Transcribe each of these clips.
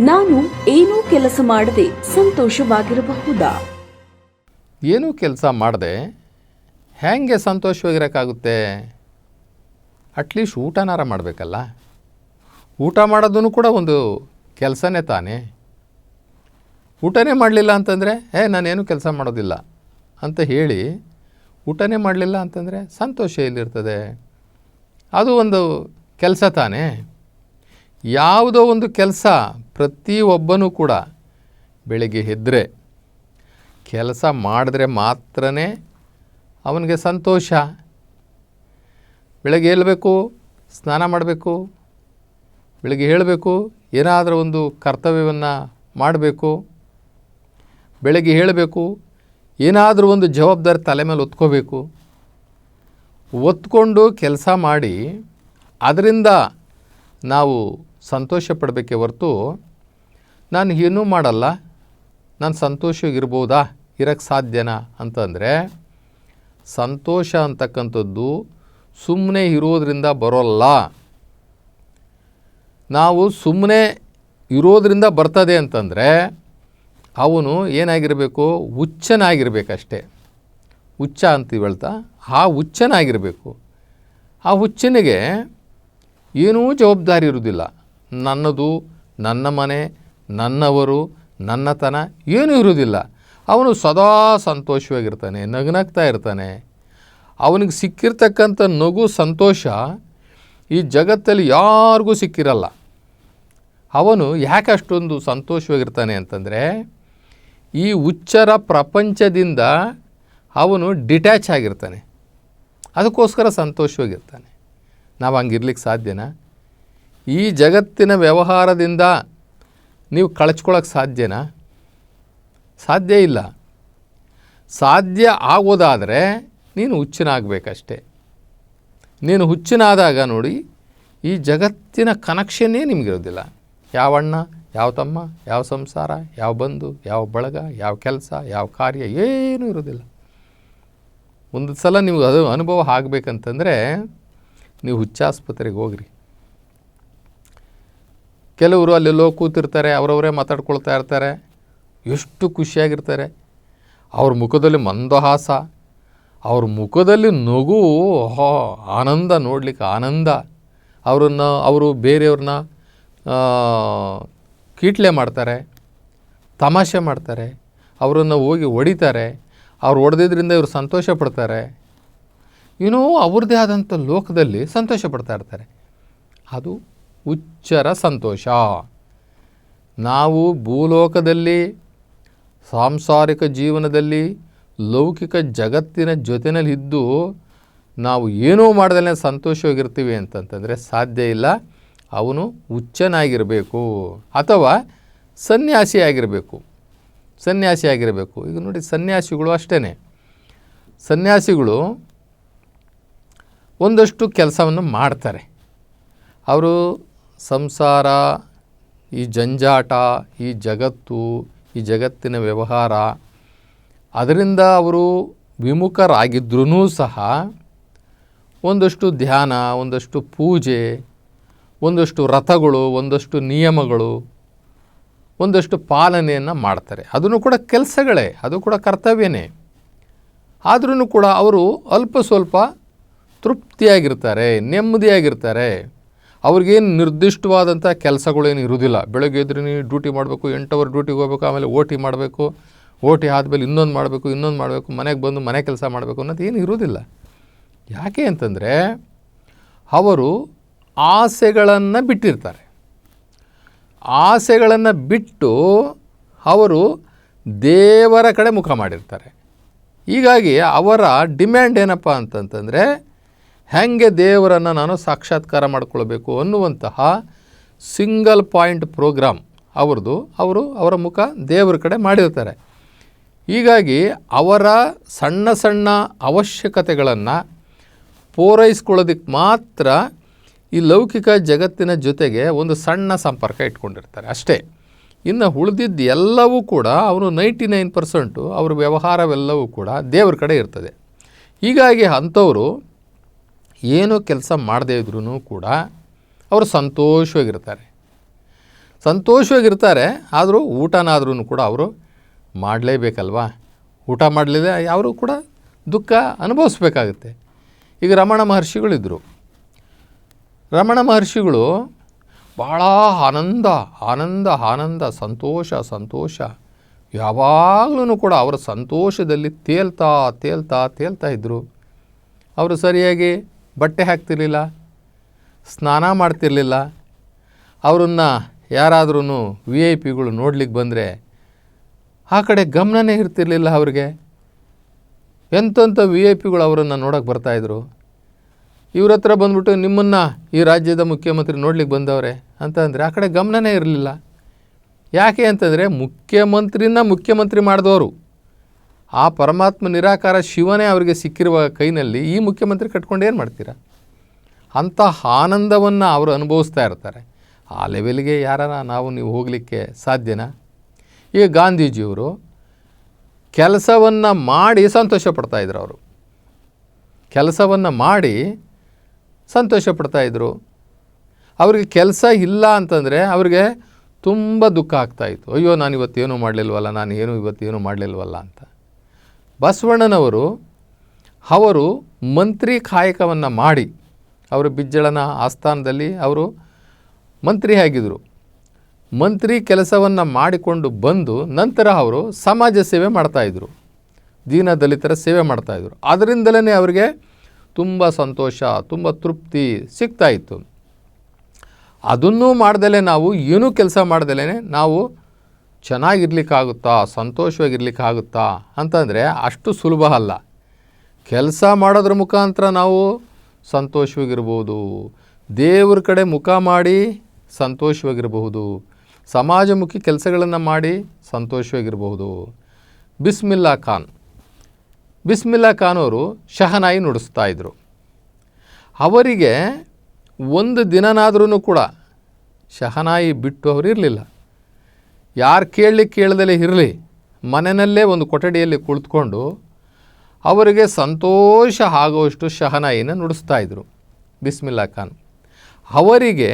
ನಾನು ಏನೂ ಕೆಲಸ ಮಾಡದೆ ಸಂತೋಷವಾಗಿರಬಹುದಾ? ಏನೂ ಕೆಲಸ ಮಾಡದೆ ಹೇಗೆ ಸಂತೋಷವಾಗಿರೋಕ್ಕಾಗುತ್ತೆ? ಅಟ್ಲೀಸ್ಟ್ ಊಟನಾರ ಮಾಡಬೇಕಲ್ಲ. ಊಟ ಮಾಡೋದೂ ಕೂಡ ಒಂದು ಕೆಲಸನೇ ತಾನೇ. ಊಟನೇ ಮಾಡಲಿಲ್ಲ ಅಂತಂದರೆ ಏ ನಾನೇನು ಕೆಲಸ ಮಾಡೋದಿಲ್ಲ ಅಂತ ಹೇಳಿ ಊಟನೇ ಮಾಡಲಿಲ್ಲ ಅಂತಂದರೆ ಸಂತೋಷ ಎಲ್ಲಿರ್ತದೆ? ಅದು ಒಂದು ಕೆಲಸ ತಾನೇ. ಯಾವುದೋ ಒಂದು ಕೆಲಸ ಪ್ರತಿಯೊಬ್ಬನೂ ಕೂಡ ಬೆಳಿಗ್ಗೆ ಎದ್ದರೆ ಕೆಲಸ ಮಾಡಿದ್ರೆ ಮಾತ್ರ ಅವನಿಗೆ ಸಂತೋಷ. ಬೆಳಗ್ಗೆ ಏಳಬೇಕು, ಸ್ನಾನ ಮಾಡಬೇಕು, ಬೆಳಗ್ಗೆ ಹೇಳಬೇಕು ಏನಾದರೂ ಒಂದು ಕರ್ತವ್ಯವನ್ನು ಮಾಡಬೇಕು. ಬೆಳಗ್ಗೆ ಹೇಳಬೇಕು ಏನಾದರೂ ಒಂದು ಜವಾಬ್ದಾರಿ ತಲೆ ಮೇಲೆ ಒತ್ಕೋಬೇಕು ಒತ್ಕೊಂಡು ಕೆಲಸ ಮಾಡಿ, ಅದರಿಂದ ನಾವು ಸಂತೋಷ ಪಡಬೇಕೇ ಹೊರತು ನಾನು ಏನೂ ಮಾಡಲ್ಲ. ನಾನು ಸಂತೋಷವಾಗಿರ್ಬೋದಾ? ಇರೋಕ್ಕೆ ಸಾಧ್ಯನಾ? ಅಂತಂದರೆ, ಸಂತೋಷ ಅಂತಕ್ಕಂಥದ್ದು ಸುಮ್ಮನೆ ಇರೋದರಿಂದ ಬರೋಲ್ಲ. ನಾವು ಸುಮ್ಮನೆ ಇರೋದರಿಂದ ಬರ್ತದೆ ಅಂತಂದರೆ, ಅವನು ಏನಾಗಿರಬೇಕು? ಹುಚ್ಚನಾಗಿರ್ಬೇಕಷ್ಟೇ. ಹುಚ್ಚ ಅಂತ ಹೇಳ್ತಾ, ಆ ಹುಚ್ಚನಾಗಿರಬೇಕು. ಆ ಹುಚ್ಚನಿಗೆ ಏನೂ ಜವಾಬ್ದಾರಿ ಇರುವುದಿಲ್ಲ. ನನ್ನದು, ನನ್ನ ಮನೆ ನನ್ನವರು, ನನ್ನತನ ಏನೂ ಇರುವುದಿಲ್ಲ. ಅವನು ಸದಾ ಸಂತೋಷವಾಗಿರ್ತಾನೆ, ನಗ್ನಗ್ತಾ ಇರ್ತಾನೆ. ಅವನಿಗೆ ಸಿಕ್ಕಿರ್ತಕ್ಕಂಥ ನಗು ಸಂತೋಷ ಈ ಜಗತ್ತಲ್ಲಿ ಯಾರಿಗೂ ಸಿಕ್ಕಿರಲ್ಲ. ಅವನು ಯಾಕೆ ಅಷ್ಟೊಂದು ಸಂತೋಷವಾಗಿರ್ತಾನೆ ಅಂತಂದರೆ, ಈ ಉಚ್ಚರ ಪ್ರಪಂಚದಿಂದ ಅವನು ಡಿಟ್ಯಾಚ್ ಆಗಿರ್ತಾನೆ. ಅದಕ್ಕೋಸ್ಕರ ಸಂತೋಷವಾಗಿರ್ತಾನೆ. ನಾವು ಹಂಗಿರ್ಲಿಕ್ಕೆ ಸಾಧ್ಯನಾ? ಈ ಜಗತ್ತಿನ ವ್ಯವಹಾರದಿಂದ ನೀವು ಕಳಚ್ಕೊಳ್ಳೋಕ್ಕೆ ಸಾಧ್ಯನಾ? ಸಾಧ್ಯ ಇಲ್ಲ. ಸಾಧ್ಯ ಆಗೋದಾದರೆ ನೀನು ಹುಚ್ಚನಾಗಬೇಕಷ್ಟೇ. ನೀನು ಹುಚ್ಚನಾದಾಗ ನೋಡಿ ಈ ಜಗತ್ತಿನ ಕನೆಕ್ಷನ್ನೇ ನಿಮಗಿರೋದಿಲ್ಲ. ಯಾವ ಅಣ್ಣ, ಯಾವ ತಮ್ಮ, ಯಾವ ಸಂಸಾರ, ಯಾವ ಬಂಧು, ಯಾವ ಬಳಗ, ಯಾವ ಕೆಲಸ, ಯಾವ ಕಾರ್ಯ ಏನೂ ಇರೋದಿಲ್ಲ. ಒಂದು ಸಲ ನೀವು ಅದು ಅನುಭವ ಆಗಬೇಕಂತಂದರೆ ನೀವು ಹುಚ್ಚಾಸ್ಪತ್ರೆಗೆ ಹೋಗ್ರಿ. ಕೆಲವರು ಅಲ್ಲೆಲ್ಲೋ ಕೂತಿರ್ತಾರೆ, ಅವರವರೇ ಮಾತಾಡ್ಕೊಳ್ತಾ ಇರ್ತಾರೆ. ಎಷ್ಟು ಖುಷಿಯಾಗಿರ್ತಾರೆ. ಅವ್ರ ಮುಖದಲ್ಲಿ ಮಂದಹಾಸ, ಅವ್ರ ಮುಖದಲ್ಲಿ ನಗು ಹೋ ಆನಂದ ನೋಡಲಿಕ್ಕೆ ಆನಂದ. ಅವರನ್ನು, ಅವರು ಬೇರೆಯವ್ರನ್ನ ಕೀಟ್ಲೆ ಮಾಡ್ತಾರೆ, ತಮಾಷೆ ಮಾಡ್ತಾರೆ, ಅವರನ್ನು ಹೋಗಿ ಹೊಡಿತಾರೆ, ಅವ್ರು ಹೊಡೆದಿದ್ದರಿಂದ ಇವರು ಸಂತೋಷ ಪಡ್ತಾರೆ. ಇನ್ನೂ ಅವ್ರದ್ದೇ ಆದಂಥ ಲೋಕದಲ್ಲಿ ಸಂತೋಷ ಪಡ್ತಾ ಇರ್ತಾರೆ. ಅದು ಹುಚ್ಚರ ಸಂತೋಷ. ನಾವು ಭೂಲೋಕದಲ್ಲಿ, ಸಾಂಸಾರಿಕ ಜೀವನದಲ್ಲಿ, ಲೌಕಿಕ ಜಗತ್ತಿನ ಜೊತೆಯಲ್ಲಿ ಇದ್ದು ನಾವು ಏನೂ ಮಾಡ್ದಲೇ ಸಂತೋಷವಾಗಿರ್ತೀವಿ ಅಂತಂತಂದರೆ ಸಾಧ್ಯ ಇಲ್ಲ. ಅವನು ಹುಚ್ಚನಾಗಿರಬೇಕು ಅಥವಾ ಸನ್ಯಾಸಿಯಾಗಿರಬೇಕು ಸನ್ಯಾಸಿಯಾಗಿರಬೇಕು ಈಗ ನೋಡಿ ಸನ್ಯಾಸಿಗಳು ಅಷ್ಟೇ ಸನ್ಯಾಸಿಗಳು ಒಂದಷ್ಟು ಕೆಲಸವನ್ನು ಮಾಡ್ತಾರೆ. ಅವರು ಸಂಸಾರ, ಈ ಜಂಜಾಟ, ಈ ಜಗತ್ತು, ಈ ಜಗತ್ತಿನ ವ್ಯವಹಾರ, ಅದರಿಂದ ಅವರು ವಿಮುಖರಾಗಿದ್ರೂ ಸಹ ಒಂದಷ್ಟು ಧ್ಯಾನ, ಒಂದಷ್ಟು ಪೂಜೆ, ಒಂದಷ್ಟು ರಥಗಳು, ಒಂದಷ್ಟು ನಿಯಮಗಳು, ಒಂದಷ್ಟು ಪಾಲನೆಯನ್ನು ಮಾಡ್ತಾರೆ. ಅದನ್ನು ಕೂಡ ಕೆಲಸಗಳೇ, ಅದು ಕೂಡ ಕರ್ತವ್ಯನೇ. ಆದ್ರೂ ಕೂಡ ಅವರು ಅಲ್ಪ ಸ್ವಲ್ಪ ತೃಪ್ತಿಯಾಗಿರ್ತಾರೆ, ನೆಮ್ಮದಿಯಾಗಿರ್ತಾರೆ. ಅವ್ರಿಗೇನು ನಿರ್ದಿಷ್ಟವಾದಂಥ ಕೆಲಸಗಳೇನು ಇರೋದಿಲ್ಲ. ಬೆಳಗ್ಗೆ ಎದ್ರೆ ನೀವು ಡ್ಯೂಟಿ ಮಾಡಬೇಕು, ಎಂಟು ಅವರ್ ಡ್ಯೂಟಿಗೆ ಹೋಗ್ಬೇಕು, ಆಮೇಲೆ ಓ ಟಿ ಮಾಡಬೇಕು ಓ ಟಿ ಆದಮೇಲೆ ಇನ್ನೊಂದು ಮಾಡಬೇಕು ಇನ್ನೊಂದು ಮಾಡಬೇಕು, ಮನೆಗೆ ಬಂದು ಮನೆ ಕೆಲಸ ಮಾಡಬೇಕು ಅನ್ನೋದು ಏನು ಇರೋದಿಲ್ಲ. ಯಾಕೆ ಅಂತಂದರೆ ಅವರು ಆಸೆಗಳನ್ನು ಬಿಟ್ಟಿರ್ತಾರೆ. ಆಸೆಗಳನ್ನು ಬಿಟ್ಟು ಅವರು ದೇವರ ಕಡೆ ಮುಖ ಮಾಡಿರ್ತಾರೆ. ಹೀಗಾಗಿ ಅವರ ಡಿಮ್ಯಾಂಡ್ ಏನಪ್ಪ ಅಂತಂತಂದರೆ ಹೆಂಗೆ ದೇವರನ್ನು ನಾನು ಸಾಕ್ಷಾತ್ಕಾರ ಮಾಡಿಕೊಳ್ಬೇಕು ಅನ್ನುವಂತಹ ಸಿಂಗಲ್ ಪಾಯಿಂಟ್ ಪ್ರೋಗ್ರಾಮ್ ಅವ್ರದ್ದು, ಅವರು ಅವರ ಮುಖ ದೇವರ ಕಡೆ ಮಾಡಿರ್ತಾರೆ. ಹೀಗಾಗಿ ಅವರ ಸಣ್ಣ ಸಣ್ಣ ಅವಶ್ಯಕತೆಗಳನ್ನು ಪೂರೈಸ್ಕೊಳ್ಳೋದಕ್ಕೆ ಮಾತ್ರ ಈ ಲೌಕಿಕ ಜಗತ್ತಿನ ಜೊತೆಗೆ ಒಂದು ಸಣ್ಣ ಸಂಪರ್ಕ ಇಟ್ಕೊಂಡಿರ್ತಾರೆ ಅಷ್ಟೇ. ಇನ್ನು ಉಳಿದಿದ್ದು ಎಲ್ಲವೂ ಕೂಡ ಅವನು ನೈಂಟಿ ನೈನ್ ಪರ್ಸೆಂಟು ಅವ್ರ ವ್ಯವಹಾರವೆಲ್ಲವೂ ಕೂಡ ದೇವ್ರ ಕಡೆ ಇರ್ತದೆ. ಹೀಗಾಗಿ ಅಂಥವರು ಏನೂ ಕೆಲಸ ಮಾಡದೇ ಇದ್ರೂ ಕೂಡ ಅವರು ಸಂತೋಷವಾಗಿರ್ತಾರೆ. ಸಂತೋಷವಾಗಿರ್ತಾರೆ, ಆದರೂ ಊಟನಾದ್ರೂ ಕೂಡ ಅವರು ಮಾಡಲೇಬೇಕಲ್ವಾ? ಊಟ ಮಾಡಲಿದೆ, ಅವರು ಕೂಡ ದುಃಖ ಅನುಭವಿಸ್ಬೇಕಾಗುತ್ತೆ. ಈಗ ರಮಣ ಮಹರ್ಷಿಗಳಿದ್ದರು ರಮಣ ಮಹರ್ಷಿಗಳು ಭಾಳ ಆನಂದ ಆನಂದ ಆನಂದ, ಸಂತೋಷ ಸಂತೋಷ. ಯಾವಾಗಲೂ ಕೂಡ ಅವರ ಸಂತೋಷದಲ್ಲಿ ತೇಲ್ತಾ ತೇಲ್ತಾ ತೇಲ್ತಾ ಇದ್ದರು ಅವರು ಸರಿಯಾಗಿ ಬಟ್ಟೆ ಹಾಕ್ತಿರ್ಲಿಲ್ಲ, ಸ್ನಾನ ಮಾಡ್ತಿರಲಿಲ್ಲ. ಅವರನ್ನು ಯಾರಾದ್ರೂ ವಿ ಐ ಪಿಗಳು ನೋಡ್ಲಿಕ್ಕೆ ಬಂದರೆ ಆ ಕಡೆ ಗಮನನೇ ಇರ್ತಿರ್ಲಿಲ್ಲ ಅವ್ರಿಗೆ. ಎಂತೆಂಥ ವಿ ಐ ಪಿಗಳು ಅವರನ್ನು ನೋಡೋಕ್ಕೆ ಬರ್ತಾಯಿದ್ರು ಇವ್ರ ಹತ್ರ ಬಂದ್ಬಿಟ್ಟು ನಿಮ್ಮನ್ನು ಈ ರಾಜ್ಯದ ಮುಖ್ಯಮಂತ್ರಿ ನೋಡ್ಲಿಕ್ಕೆ ಬಂದವ್ರೆ ಅಂತಂದರೆ ಆ ಕಡೆ ಗಮನನೇ ಇರಲಿಲ್ಲ. ಯಾಕೆ ಅಂತಂದರೆ ಮುಖ್ಯಮಂತ್ರಿನ ಮುಖ್ಯಮಂತ್ರಿ ಮಾಡಿದವರು. ಆ ಪರಮಾತ್ಮ ನಿರಾಕಾರ ಶಿವನೇ ಅವರಿಗೆ ಸಿಕ್ಕಿರುವ ಕೈನಲ್ಲಿ ಈ ಮುಖ್ಯಮಂತ್ರಿ ಕಟ್ಕೊಂಡು ಏನು ಮಾಡ್ತೀರಾ? ಅಂಥ ಆನಂದವನ್ನು ಅವರು ಅನುಭವಿಸ್ತಾ ಇರ್ತಾರೆ. ಆ ಲೆವೆಲ್ಗೆ ಯಾರನ ನಾವು ನೀವು ಹೋಗಲಿಕ್ಕೆ ಸಾಧ್ಯನಾ? ಈಗ ಗಾಂಧೀಜಿಯವರು ಕೆಲಸವನ್ನು ಮಾಡಿ ಸಂತೋಷ ಪಡ್ತಾಯಿದ್ರು ಅವರು. ಕೆಲಸವನ್ನು ಮಾಡಿ ಸಂತೋಷ ಪಡ್ತಾಯಿದ್ರು ಅವ್ರಿಗೆ ಕೆಲಸ ಇಲ್ಲ ಅಂತಂದರೆ ಅವ್ರಿಗೆ ತುಂಬ ದುಃಖ ಆಗ್ತಾಯಿತ್ತು ಅಯ್ಯೋ ನಾನು ಇವತ್ತೇನು ಮಾಡಲಿಲ್ವಲ್ಲ? ನಾನು ಏನು ಇವತ್ತೇನು ಮಾಡಲಿಲ್ವಲ್ಲ ಅಂತ. ಬಸವಣ್ಣನವರು ಅವರು ಮಂತ್ರಿ ಕಾಯಕವನ್ನು ಮಾಡಿ, ಅವರು ಬಿಜ್ಜಳನ ಆಸ್ಥಾನದಲ್ಲಿ ಅವರು ಮಂತ್ರಿ ಆಗಿದ್ದರು ಮಂತ್ರಿ ಕೆಲಸವನ್ನು ಮಾಡಿಕೊಂಡು ಬಂದು ನಂತರ ಅವರು ಸಮಾಜ ಸೇವೆ ಮಾಡ್ತಾಯಿದ್ರು ದೀನ ದಲಿತರ ಸೇವೆ ಮಾಡ್ತಾಯಿದ್ರು ಅದರಿಂದಲೇ ಅವರಿಗೆ ತುಂಬ ಸಂತೋಷ, ತುಂಬ ತೃಪ್ತಿ ಸಿಗ್ತಾಯಿತ್ತು ಅದನ್ನೂ ಮಾಡ್ದಲೇ ನಾವು, ಏನೂ ಕೆಲಸ ಮಾಡ್ದಲೇ ನಾವು ಚೆನ್ನಾಗಿರ್ಲಿಕ್ಕಾಗುತ್ತಾ, ಸಂತೋಷವಾಗಿರ್ಲಿಕ್ಕಾಗುತ್ತಾ ಅಂತಂದರೆ ಅಷ್ಟು ಸುಲಭ ಅಲ್ಲ. ಕೆಲಸ ಮಾಡೋದ್ರ ಮುಖಾಂತರ ನಾವು ಸಂತೋಷವಾಗಿರ್ಬೋದು. ದೇವ್ರ ಕಡೆ ಮುಖ ಮಾಡಿ ಸಂತೋಷವಾಗಿರಬಹುದು ಸಮಾಜಮುಖಿ ಕೆಲಸಗಳನ್ನು ಮಾಡಿ ಸಂತೋಷವಾಗಿರಬಹುದು ಬಿಸ್ಮಿಲ್ಲಾ ಖಾನ್. ಬಿಸ್ಮಿಲ್ಲಾ ಖಾನ್ ಅವರು ಶಹನಾಯಿ ನುಡಿಸ್ತಾ ಇದ್ದರು ಅವರಿಗೆ ಒಂದು ದಿನನಾದ್ರೂ ಕೂಡ ಶಹನಾಯಿ ಬಿಟ್ಟು ಅವರು ಇರಲಿಲ್ಲ. ಯಾರು ಕೇಳಲಿಕ್ಕೆ ಕೇಳ್ದಲೇ ಇರಲಿ, ಮನೆಯಲ್ಲೇ ಒಂದು ಕೊಠಡಿಯಲ್ಲಿ ಕುಳಿತುಕೊಂಡು ಅವರಿಗೆ ಸಂತೋಷ ಆಗುವಷ್ಟು ಶಹನಾಯಿನ ನುಡಿಸ್ತಾ ಇದ್ದರು ಬಿಸ್ಮಿಲ್ಲಾ ಖಾನ್. ಅವರಿಗೆ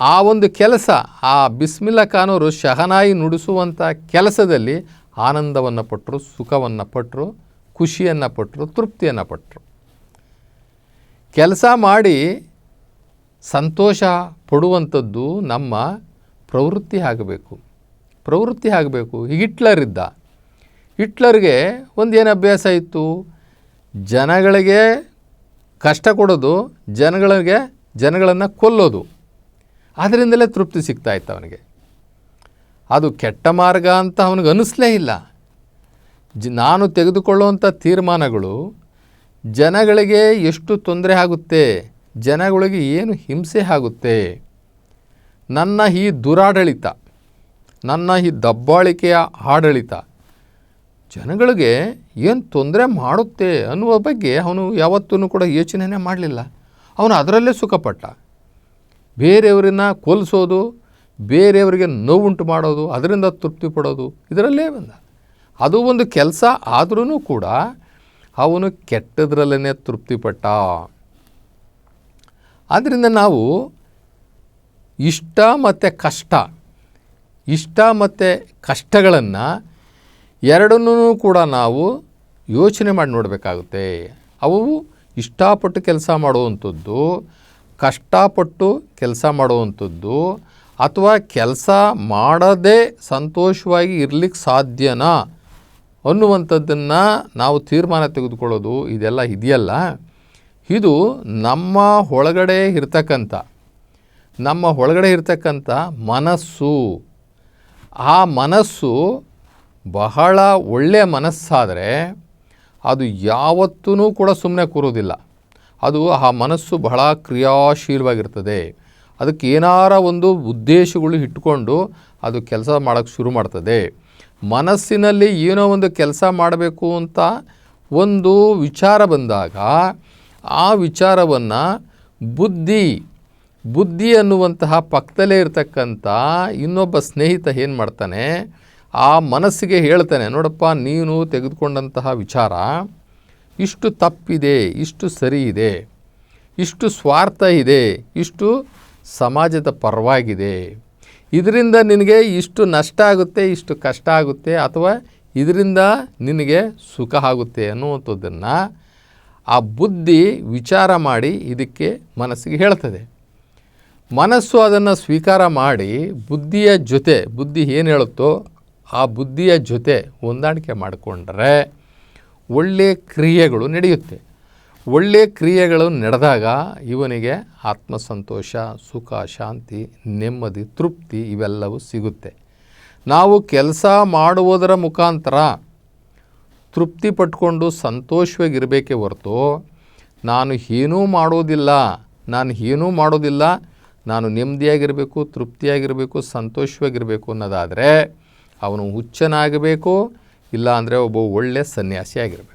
ಆ ಒಂದು ಕೆಲಸ, ಆ ಬಿಸ್ಮಿಲ್ಲಾ ಖಾನ್ ಅವರು ಶಹನಾಯಿ ನುಡಿಸುವಂಥ ಕೆಲಸದಲ್ಲಿ ಆನಂದವನ್ನು ಪಟ್ಟರು ಸುಖವನ್ನು ಪಟ್ಟರು ಖುಷಿಯನ್ನು ಪಟ್ಟರು ತೃಪ್ತಿಯನ್ನು ಪಟ್ಟರು ಕೆಲಸ ಮಾಡಿ ಸಂತೋಷ ಪಡುವಂಥದ್ದು ನಮ್ಮ ಪ್ರವೃತ್ತಿ ಆಗಬೇಕು. ಪ್ರವೃತ್ತಿ ಆಗಬೇಕು. ಈಗ ಹಿಟ್ಲರ್ ಇದ್ದ. ಹಿಟ್ಲರ್ಗೆ ಒಂದೇನು ಅಭ್ಯಾಸ ಇತ್ತು? ಜನಗಳಿಗೆ ಕಷ್ಟ ಕೊಡೋದು, ಜನಗಳಿಗೆ, ಜನಗಳನ್ನು ಕೊಲ್ಲೋದು. ಅದರಿಂದಲೇ ತೃಪ್ತಿ ಸಿಗ್ತಾ ಇತ್ತು ಅವನಿಗೆ. ಅದು ಕೆಟ್ಟ ಮಾರ್ಗ ಅಂತ ಅವನಿಗೆ ಅನ್ನಿಸ್ಲೇ ಇಲ್ಲ. ಜ, ನಾನು ತೆಗೆದುಕೊಳ್ಳುವಂಥ ತೀರ್ಮಾನಗಳು ಜನಗಳಿಗೆ ಎಷ್ಟು ತೊಂದರೆ ಆಗುತ್ತೆ, ಜನಗಳಿಗೆ ಏನು ಹಿಂಸೆ ಆಗುತ್ತೆ, ನನ್ನ ಈ ದುರಾಡಳಿತ ನನ್ನ ಈ ದಬ್ಬಾಳಿಕೆಯ ಆಡಳಿತ. ಜನಗಳಿಗೆ ಏನು ತೊಂದರೆ ಮಾಡುತ್ತೆ ಅನ್ನುವ ಬಗ್ಗೆ ಅವನು ಯಾವತ್ತೂ ಕೂಡ ಯೋಚನೆನೇ ಮಾಡಲಿಲ್ಲ. ಅವನು ಅದರಲ್ಲೇ ಸುಖಪಟ್ಟ. ಬೇರೆಯವರನ್ನ ಕೊಲ್ಲಿಸೋದು ಬೇರೆಯವರಿಗೆ ನೋವುಂಟು ಮಾಡೋದು, ಅದರಿಂದ ತೃಪ್ತಿ ಪಡೋದು, ಇದರಲ್ಲೇ ಬಂದ. ಅದು ಒಂದು ಕೆಲಸ ಆದ್ರೂ ಕೂಡ ಅವನು ಕೆಟ್ಟದ್ರಲ್ಲೇ ತೃಪ್ತಿಪಟ್ಟ ಆದ್ದರಿಂದ ನಾವು ಇಷ್ಟ ಮತ್ತು ಕಷ್ಟ ಇಷ್ಟ ಮತ್ತು ಕಷ್ಟಗಳನ್ನು ಎರಡನ್ನೂ ಕೂಡ ನಾವು ಯೋಚನೆ ಮಾಡಿ ನೋಡಬೇಕಾಗುತ್ತೆ. ಅವು ಇಷ್ಟಪಟ್ಟು ಕೆಲಸ ಮಾಡುವಂಥದ್ದು, ಕಷ್ಟಪಟ್ಟು ಕೆಲಸ ಮಾಡುವಂಥದ್ದು, ಅಥವಾ ಕೆಲಸ ಮಾಡದೇ ಸಂತೋಷವಾಗಿ ಇರ್ಲಿಕ್ಕೆ ಸಾಧ್ಯನಾ ಅನ್ನುವಂಥದ್ದನ್ನು ನಾವು ತೀರ್ಮಾನ ತೆಗೆದುಕೊಳ್ಳೋದು ಇದೆಲ್ಲ ಇದೆಯಲ್ಲ. ಇದು ನಮ್ಮ ಒಳಗಡೆ ಇರ್ತಕ್ಕಂಥ, ನಮ್ಮ ಒಳಗಡೆ ಇರ್ತಕ್ಕಂಥ ಮನಸ್ಸು. ಆ ಮನಸ್ಸು ಬಹಳ ಒಳ್ಳೆಯ ಮನಸ್ಸಾದರೆ ಅದು ಯಾವತ್ತೂ ಕೂಡ ಸುಮ್ಮನೆ ಕೂರೋದಿಲ್ಲ. ಅದು ಆ ಮನಸ್ಸು ಬಹಳ ಕ್ರಿಯಾಶೀಲವಾಗಿರ್ತದೆ. ಅದಕ್ಕೆ ಏನಾರ ಒಂದು ಉದ್ದೇಶಗಳು ಇಟ್ಕೊಂಡು ಅದು ಕೆಲಸ ಮಾಡೋಕ್ಕೆ ಶುರು ಮಾಡ್ತದೆ. ಮನಸ್ಸಿನಲ್ಲಿ ಏನೋ ಒಂದು ಕೆಲಸ ಮಾಡಬೇಕು ಅಂತ ಒಂದು ವಿಚಾರ ಬಂದಾಗ ಆ ವಿಚಾರವನ್ನು ಬುದ್ಧಿ ಬುದ್ಧಿ ಅನ್ನುವಂತಹ ಪಕ್ಕದಲ್ಲೇ ಇರತಕ್ಕಂಥ ಇನ್ನೊಬ್ಬ ಸ್ನೇಹಿತ ಏನು ಮಾಡ್ತಾನೆ, ಆ ಮನಸ್ಸಿಗೆ ಹೇಳ್ತಾನೆ, ನೋಡಪ್ಪ, ನೀನು ತೆಗೆದುಕೊಂಡಂತಹ ವಿಚಾರ ಇಷ್ಟು ತಪ್ಪಿದೆ, ಇಷ್ಟು ಸರಿ ಇದೆ, ಇಷ್ಟು ಸ್ವಾರ್ಥ ಇದೆ, ಇಷ್ಟು ಸಮಾಜದ ಪರವಾಗಿದೆ. ಇದರಿಂದ ನಿನಗೆ ಇಷ್ಟು ನಷ್ಟ ಆಗುತ್ತೆ, ಇಷ್ಟು ಕಷ್ಟ ಆಗುತ್ತೆ, ಅಥವಾ ಇದರಿಂದ ನಿನಗೆ ಸುಖ ಆಗುತ್ತೆ ಅನ್ನುವಂಥದ್ದನ್ನು ಆ ಬುದ್ಧಿ ವಿಚಾರ ಮಾಡಿ ಇದಕ್ಕೆ ಮನಸ್ಸಿಗೆ ಹೇಳ್ತದೆ. ಮನಸ್ಸು ಅದನ್ನು ಸ್ವೀಕಾರ ಮಾಡಿ ಬುದ್ಧಿಯ ಜೊತೆ, ಬುದ್ಧಿ ಏನು ಹೇಳುತ್ತೋ ಆ ಬುದ್ಧಿಯ ಜೊತೆ ಹೊಂದಾಣಿಕೆ ಮಾಡಿಕೊಂಡ್ರೆ ಒಳ್ಳೆಯ ಕ್ರಿಯೆಗಳು ನಡೆಯುತ್ತೆ. ಒಳ್ಳೆಯ ಕ್ರಿಯೆಗಳು ನಡೆದಾಗ ಇವನಿಗೆ ಆತ್ಮಸಂತೋಷ, ಸುಖ, ಶಾಂತಿ, ನೆಮ್ಮದಿ, ತೃಪ್ತಿ ಇವೆಲ್ಲವೂ ಸಿಗುತ್ತೆ. ನಾವು ಕೆಲಸ ಮಾಡುವುದರ ಮುಖಾಂತರ ತೃಪ್ತಿ ಪಟ್ಕೊಂಡು ಸಂತೋಷವಾಗಿರಬೇಕೇ ಹೊರತು ನಾನು ಏನೂ ಮಾಡೋದಿಲ್ಲ ನಾನು ಏನೂ ಮಾಡೋದಿಲ್ಲ ನಾನು ನೆಮ್ಮದಿಯಾಗಿರಬೇಕು ತೃಪ್ತಿಯಾಗಿರಬೇಕು ಸಂತೋಷವಾಗಿರಬೇಕು ಅನ್ನೋದಾದರೆ ಅವನು ಹುಚ್ಚನಾಗಬೇಕು ಇಲ್ಲ ಅಂದರೆ ಒಬ್ಬ ಒಳ್ಳೆಯ ಸನ್ಯಾಸಿ ಆಗಿರಬೇಕು